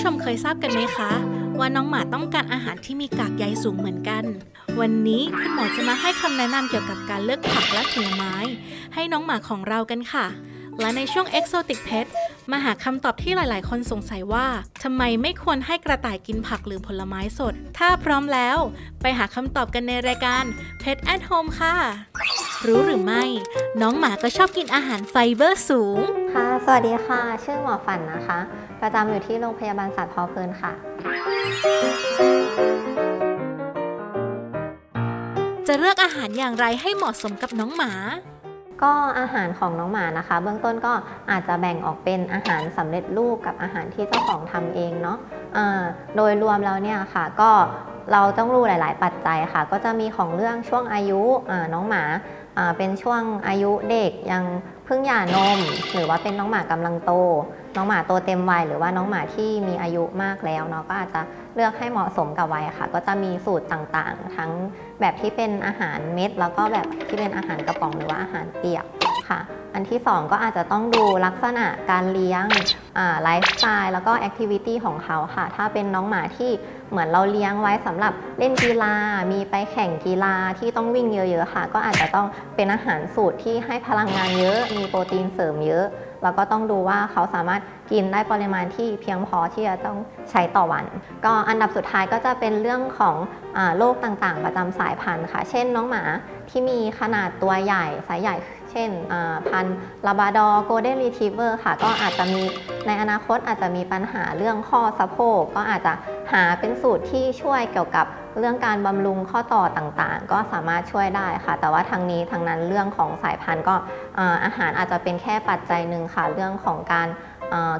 ผู้ชมเคยทราบกันไหมคะ ว่าน้องหมาต้องการอาหารที่มีกากใยสูงเหมือนกัน วันนี้คุณหมอจะมาให้คำแนะนำเกี่ยวกับการเลือกผักและผลไม้ ให้น้องหมาของเรากันค่ะ และในช่วง Exotic Pet มาหาคำตอบที่หลาย ๆ คนสงสัยว่าทำไมไม่ควรให้กระต่ายกินผักหรือผลไม้สด ถ้าพร้อมแล้ว ไปหาคำตอบกันในรายการ Pet at Home ค่ะ รู้หรือไม่ น้องหมาก็ชอบกินอาหารไฟเบอร์สูง ค่ะ สวัสดีค่ะ ชื่อหมอฝันนะคะ ประจำอยู่ที่โรงพยาบาลสัตว์พอเพลินค่ะ จะเลือกอาหารอย่างไรให้เหมาะสมกับน้องหมา ก็อาหารของน้องหมานะคะ เบื้องต้นก็อาจจะแบ่งออกเป็นอาหารสำเร็จรูปกับอาหารที่เจ้าของทำเองเนาะะโดยรวมแล้วเนี่ยค่ะก็เราต้องรู้หลาย ๆ ปัจจัยค่ะ ก็จะมีของเรื่องช่วงอายุน้องหมาอ่าเป็นช่วงอายุเด็กยังเพิ่งหย่านม หรือว่าเป็นน้องหมากำลังโต น้องหมาโตเต็มวัยหรือว่าน้องหมาที่มีอายุมากแล้วเนาะก็อาจจะเลือกให้เหมาะสมกับวัยค่ะ ก็จะมีสูตรต่างๆ ทั้งแบบที่เป็นอาหารเม็ด แล้วก็แบบที่เป็นอาหารกระป๋องหรือว่าอาหารเปียกค่ะ อันที่ 2 ก็อาจจะต้องดูลักษณะการเลี้ยงไลฟ์สไตล์แล้วก็แอคทิวิตี้ของเขาค่ะ ถ้าเป็นน้องหมาที่เหมือนเราเลี้ยงไว้สำหรับเล่นกีฬา มีไปแข่งกีฬาที่ต้องวิ่งเยอะๆค่ะ ก็อาจจะต้องเป็นอาหารสูตรที่ให้พลังงานเยอะ มีโปรตีนเสริมเยอะ แล้วก็ต้องดูว่าเขาสามารถกินได้ปริมาณที่เพียงพอที่จะต้องใช้ต่อวัน ก็อันดับสุดท้ายก็จะเป็นเรื่องของอโรคต่างๆ ประจำสายพันธุ์ค่ะ เช่นน้องหมาที่มีขนาดตัวใหญ่สายใหญ่ เช่นพันธุ์ลาบราดอร์โกลเด้นรีทรีเวอร์ค่ะ ก็อาจจะมีในอนาคตอาจจะมีปัญหาเรื่องข้อสะโพก ก็อาจจะหาเป็นสูตรที่ช่วยเกี่ยวกับเรื่องการบำรุงข้อต่อต่างๆ ก็สามารถช่วยได้ค่ะ แต่ว่าทางนี้ทางนั้นเรื่องของสายพันธุ์ก็อาหารอาจจะเป็นแค่ปัจจัยหนึ่งค่ะ เรื่องของการ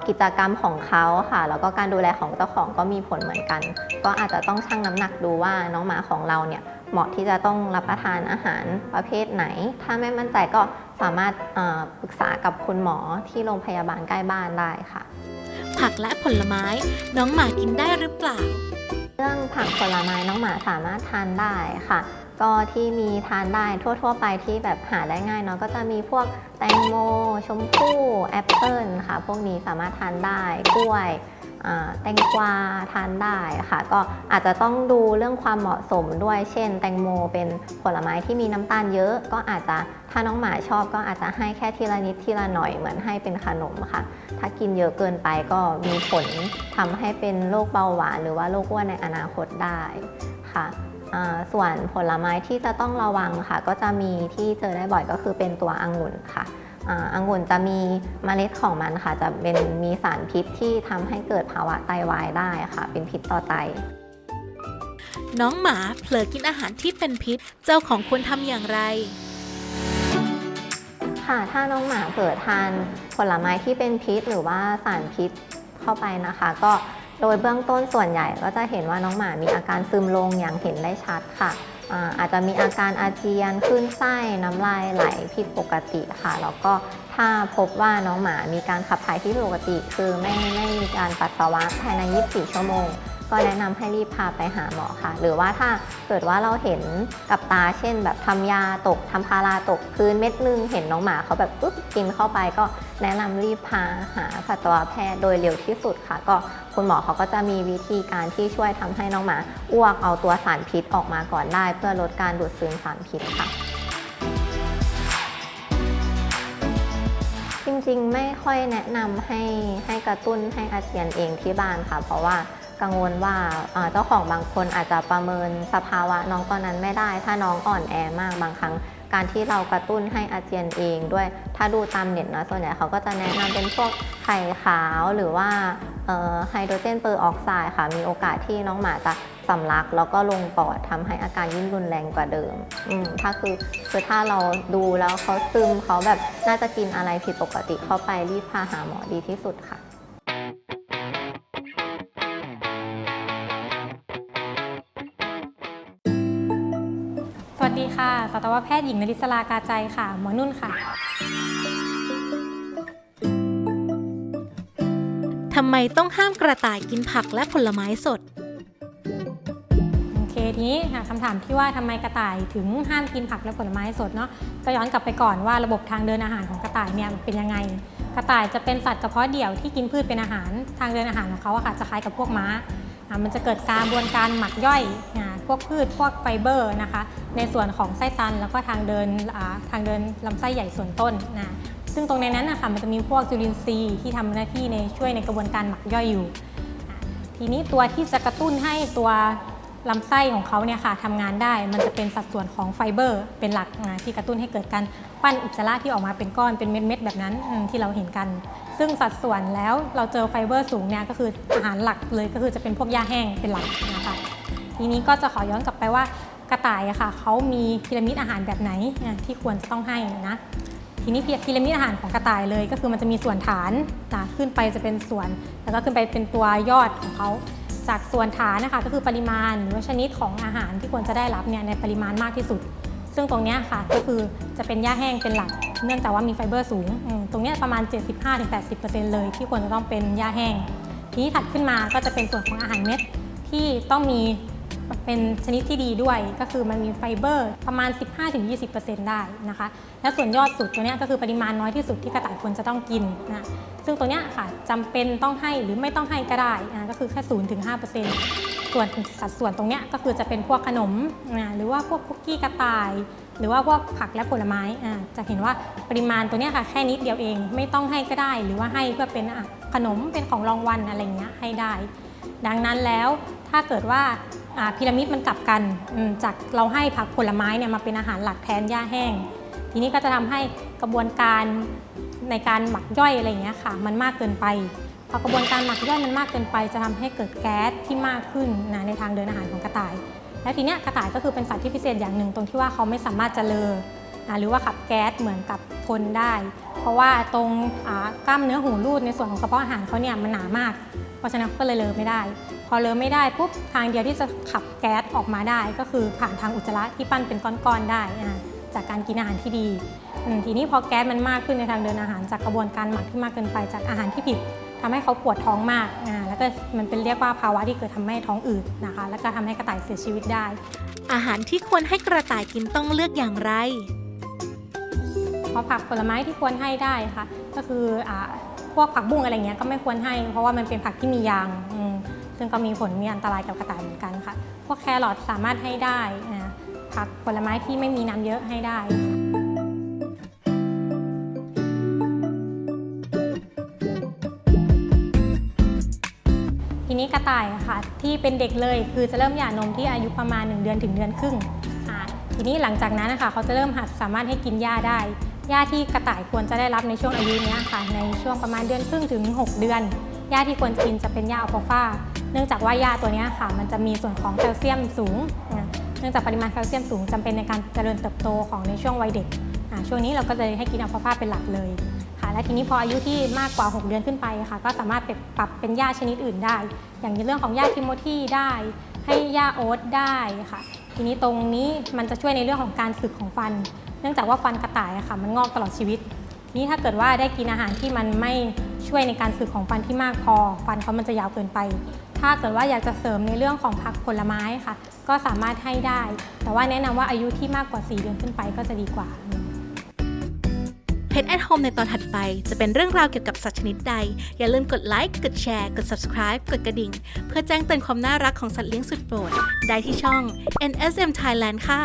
กิจกรรมของเขาค่ะ แล้วก็การดูแลของเจ้าของก็มีผลเหมือนกัน ก็อาจจะต้องชั่งน้ำหนักดูว่าน้องหมาของเราเนี่ย เหมาะที่จะต้องรับประทานอาหารประเภทไหน ถ้าไม่มั่นใจก็สามารถเอ่อปรึกษากับคุณหมอที่โรงพยาบาลใกล้บ้านได้ค่ะ ผักและผลไม้น้องหมากินได้หรือเปล่า เรื่องผักผลไม้น้องหมาสามารถทานได้ค่ะ ก็ที่มีทานได้ทั่ว ๆ ไปที่แบบหาได้ง่ายเนาะก็จะมีพวกแตงโม ชมพู่แอปเปิลค่ะ พวกนี้สามารถทานได้กล้วยอ่า แตงกวาทานได้ค่ะ ก็อาจจะต้องดูเรื่องความเหมาะสมด้วย เช่น แตงโมเป็นผลไม้ที่มีน้ำตาลเยอะ ก็อาจจะถ้าน้องหมาชอบก็อาจจะให้แค่ทีละนิดทีละหน่อยเหมือนให้เป็นขนมค่ะ ถ้ากินเยอะเกินไปก็มีผลทำให้เป็นโรคเบาหวาน หรือว่าโรคอ้วนในอนาคตได้ค่ะส่วนผลไม้ที่จะต้องระวังค่ะ ก็จะมีที่เจอได้บ่อยก็คือเป็นตัวองุ่นค่ะ อ่าองุ่นจะมีเมล็ดของมันค่ะ จะเป็นมีสารพิษที่ทำให้เกิดภาวะไตวายได้ค่ะ เป็นพิษต่อไต น้องหมาเผลอกินอาหารที่เป็นพิษ เจ้าของควรทำอย่างไร ค่ะ ถ้าน้องหมาเผลอทานผลไม้ที่เป็นพิษหรือว่าสารพิษเข้าไปนะคะ ก็โดยเบื้องต้นส่วนใหญ่ก็จะเห็นว่าน้องหมามีอาการซึมลงอย่างเห็นได้ชัดค่ะ อาอาจจะมีอาการอาเจียนขึ้นไส้น้ำลายไหลผิดปกติค่ะแล้วก็ถ้าพบว่าน้องหมามีการขับถ่ายที่ผิดปกติ คือไม่ไม่มีการปัสสาวะภายใน 24 ชั่วโมง ก็แนะนำให้รีบพาไปหาหมอค่ะ หรือว่าถ้าเกิดว่าเราเห็นกับตาเช่น แบบทำยาตกทำพาราตกพื้นเม็ดนึงเห็นน้องหมาเขาแบบปุ๊บกินเข้าไป ก็แนะนำรีบพาหาสัตวแพทย์โดยเร็วที่สุดค่ะ ก็คุณหมอเขาก็จะมีวิธีการที่ช่วยทำให้น้องหมาอ้วกเอาตัวสารพิษออกมาก่อนได้ เพื่อลดการดูดซึมสารพิษค่ะจริงๆ ไม่ค่อยแนะนำให้ให้กระตุ้นให้อาเจียนเองที่บ้านค่ะ เพราะว่า กังวลว่าเจ้าของบางคนอาจจะประเมินสภาวะน้องตอนนั้นไม่ได้ ถ้าน้องอ่อนแอมากบางครั้ง การที่เรากระตุ้นให้อาเจียนเองด้วยถ้าดูตามเน็ตนะส่วนใหญ่เขาก็จะแนะนำเป็นพวกไข่ขาวหรือว่าไฮโดรเจนเปอร์ออกไซด์ค่ะ มีโอกาสที่น้องหมาจะสำลัก แล้วก็ลงปอดทำให้อาการยิ่งรุนแรงกว่าเดิมอืมถ้าคือคือถ้าเราดูแล้วเขาซึมเขาแบบน่าจะกินอะไรผิดปกติเข้าไปรีบพาหาหมอดีที่สุดค่ะ สวัสดีค่ะ สัตวแพทย์หญิงนริศรากาใจค่ะ หมอนุ่นค่ะ ทำไมต้องห้ามกระต่ายกินผักและผลไม้สด โอเค ทีนี้ค่ะคำถามที่ว่าทำไมกระต่ายถึงห้ามกินผักและผลไม้สดเนาะ ก็ย้อนกลับไปก่อนว่าระบบทางเดินอาหารของกระต่ายเนี่ยมันเป็นยังไง กระต่ายจะเป็นสัตว์เฉพาะเดี่ยวที่กินพืชเป็นอาหาร ทางเดินอาหารของเขาอะค่ะจะคล้ายกับพวกม้าอ่า มันจะเกิดการบวนการหมักย่อยพวกพืชพวกไฟเบอร์นะคะ ในส่วนของไส้ตันแล้วก็ทางเดินทางเดินลำไส้ใหญ่ส่วนต้นนะซึ่งตรงในนั้นนะคะมันจะมีพวกจุลินทรีย์ที่ทำหน้าที่ในช่วยในกระบวนการหมักย่อยอยู่ ทีนี้ตัวที่จะกระตุ้นให้ตัว ลำไส้ของเขาเนี่ยค่ะทำงานได้ มันจะเป็นสัดส่วนของไฟเบอร์ เป็นหลักที่กระตุ้นให้เกิดการปั้นอุจจาระที่ออกมาเป็นก้อนเป็นเม็ดๆแบบนั้นที่เราเห็นกัน ซึ่งสัดส่วนแล้วเราเจอไฟเบอร์สูงเนี่ยก็คืออาหารหลักเลยก็คือจะเป็นพวกหญ้าแห้งเป็นหลักนะคะทีนี้ก็จะขอย้อนกลับไปว่ากระต่ายอะค่ะเขามีพีระมิดอาหารแบบไหนที่ควรจะต้องให้นะทีนี้พีระมิดอาหารของกระต่ายเลย ก็คือมันจะมีส่วนฐานนะขึ้นไปจะเป็นส่วน แล้วก็ขึ้นไปเป็นตัวยอดของเขา จากส่วนฐานนะคะก็คือปริมาณหรือว่าชนิดของอาหารที่ควรจะได้รับเนี่ยในปริมาณมากที่สุด ซึ่งตรงนี้ค่ะก็คือจะเป็นหญ้าแห้งเป็นหลัก เนื่องจากว่ามีไฟเบอร์สูง ตรงนี้ประมาณ 75-80%เลยที่ควรจะต้องเป็นหญ้าแห้ง ทีนี้ถัดขึ้นมาก็จะเป็นส่วนของอาหารเม็ดที่ต้องมี เป็นชนิดที่ดีด้วย ก็คือมันมีไฟเบอร์ประมาณ 15-20%ได้นะคะ แล้วส่วนยอดสุดตัวนี้ก็คือปริมาณน้อยที่สุดที่กระต่ายควรจะต้องกินนะซึ่งตัวนี้ค่ะจำเป็นต้องให้หรือไม่ต้องให้ก็ได้นะก็คือแค่ 0-5%ส่วนสัดส่วนตรงนี้ก็คือจะเป็นพวกขนมนะหรือว่าพวกคุกกี้กระต่าย หรือว่าพวกผักและผลไม้อ่าจะเห็นว่าปริมาณตัวนี้ค่ะแค่นิดเดียวเอง ไม่ต้องให้ก็ได้ หรือว่าให้เพื่อเป็นขนมเป็นของรางวัลอะไรเงี้ยให้ได้ ดังนั้นแล้วถ้าเกิดว่า พีระมิดมันกลับกันจากเราให้ผักผลไม้เนี่ยมาเป็นอาหารหลักแทนหญ้าแห้ง ทีนี้ก็จะทำให้กระบวนการในการหมักย่อยอะไรเงี้ยค่ะ มันมากเกินไปพอกระบวนการหมักย่อยมันมากเกินไป จะทำให้เกิดแก๊สที่มากขึ้นนะในทางเดินอาหารของกระต่าย แล้วทีเนี้ยกระต่ายก็คือเป็นสัตว์ที่พิเศษอย่างหนึ่งตรงที่ว่าเขาไม่สามารถจะเลอ หรือว่าขับแก๊สเหมือนกับคนได้ เพราะว่าตรงกล้ามเนื้อหูรูดในส่วนของกระเพาะอาหารเขาเนี่ยมันหนามาก เพราะฉะนั้นก็เลยเลอไม่ได้ พอเลอไม่ได้ปุ๊บทางเดียวที่จะขับแก๊สออกมาได้ ก็คือผ่านทางอุจจาระที่ปั้นเป็นก้อนๆได้จากการกินอาหารที่ดี ทีนี้พอแก๊สมันมากขึ้นในทางเดินอาหารจากกระบวนการหมักที่มากเกินไปจากอาหารที่ผิดทำให้เขาปวดท้องมาก แล้วก็มันเป็นเรียกว่าภาวะที่เกิดทำให้ท้องอืดนะคะ แล้วก็ทำให้กระต่ายเสียชีวิตได้ อาหารที่ควรให้กระต่ายกินต้องเลือกอย่างไร เพราะผักผลไม้ที่ควรให้ได้ค่ะ ก็คืออพวกผักบุ้งอะไรเงี้ยก็ไม่ควรให้ เพราะว่ามันเป็นผักที่มียางซึ่งก็มีผลมีอันตรายกับกระต่ายเหมือนกันค่ะ พวกแครอทสามารถให้ได้ผักผลไม้ที่ไม่มีน้ำเยอะให้ได้ทีนี้กระต่ายค่ะที่เป็นเด็กเลยคือจะเริ่มหย่านมที่อายุประมาณ 1 เดือนถึงเดือนครึ่งทีนี้หลังจากนั้นนะคะเขาจะเริ่มหัดสามารถให้กินหญ้าได้ หญ้าที่กระต่ายควรจะได้รับในช่วงอายุนี้ค่ะในช่วงประมาณเดือนครึ่งถึง 6 เดือนหญ้าที่ควรกินจะเป็นหญ้าอัลฟาฟาเนื่องจากว่าหญ้าตัวนี้ค่ะ มันจะมีส่วนของแคลเซียมสูง เนื่องจากปริมาณแคลเซียมสูงจำเป็นในการเจริญเติบโตของในช่วงวัยเด็กช่วงนี้เราก็เลยให้กินอัลฟาฟาเป็นหลักเลยค่ะและทีนี้พออายุที่มากกว่า 6 เดือนขึ้นไปค่ะ ก็สามารถไปปรับเป็นหญ้าชนิดอื่นได้ อย่างในเรื่องของหญ้าทิโมธีได้ ให้หญ้าโอ๊ตได้ค่ะ ทีนี้ตรงนี้มันจะช่วยในเรื่องของการสึกของฟัน เนื่องจากว่าฟันกระต่ายอะค่ะมันงอกตลอดชีวิต นี้ถ้าเกิดว่าได้กินอาหารที่มันไม่ช่วยในการสึกของฟันที่มากพอ ฟันเขามันจะยาวเกินไป ถ้าเกิดว่าอยากจะเสริมในเรื่องของผักผลไม้ค่ะ ก็สามารถให้ได้ แต่ว่าแนะนำว่าอายุที่มากกว่า 4 เดือนขึ้นไปก็จะดีกว่า Pet at Home ในตอนถัดไปจะเป็นเรื่องราวเกี่ยวกับสัตว์ชนิดใด อย่าลืมกดไลค์ กดแชร์ กด subscribe กดกระดิ่ง เพื่อแจ้งเตือนความน่ารักของสัตว์เลี้ยงสุดโปรด ได้ที่ช่อง NSM Thailand ค่ะ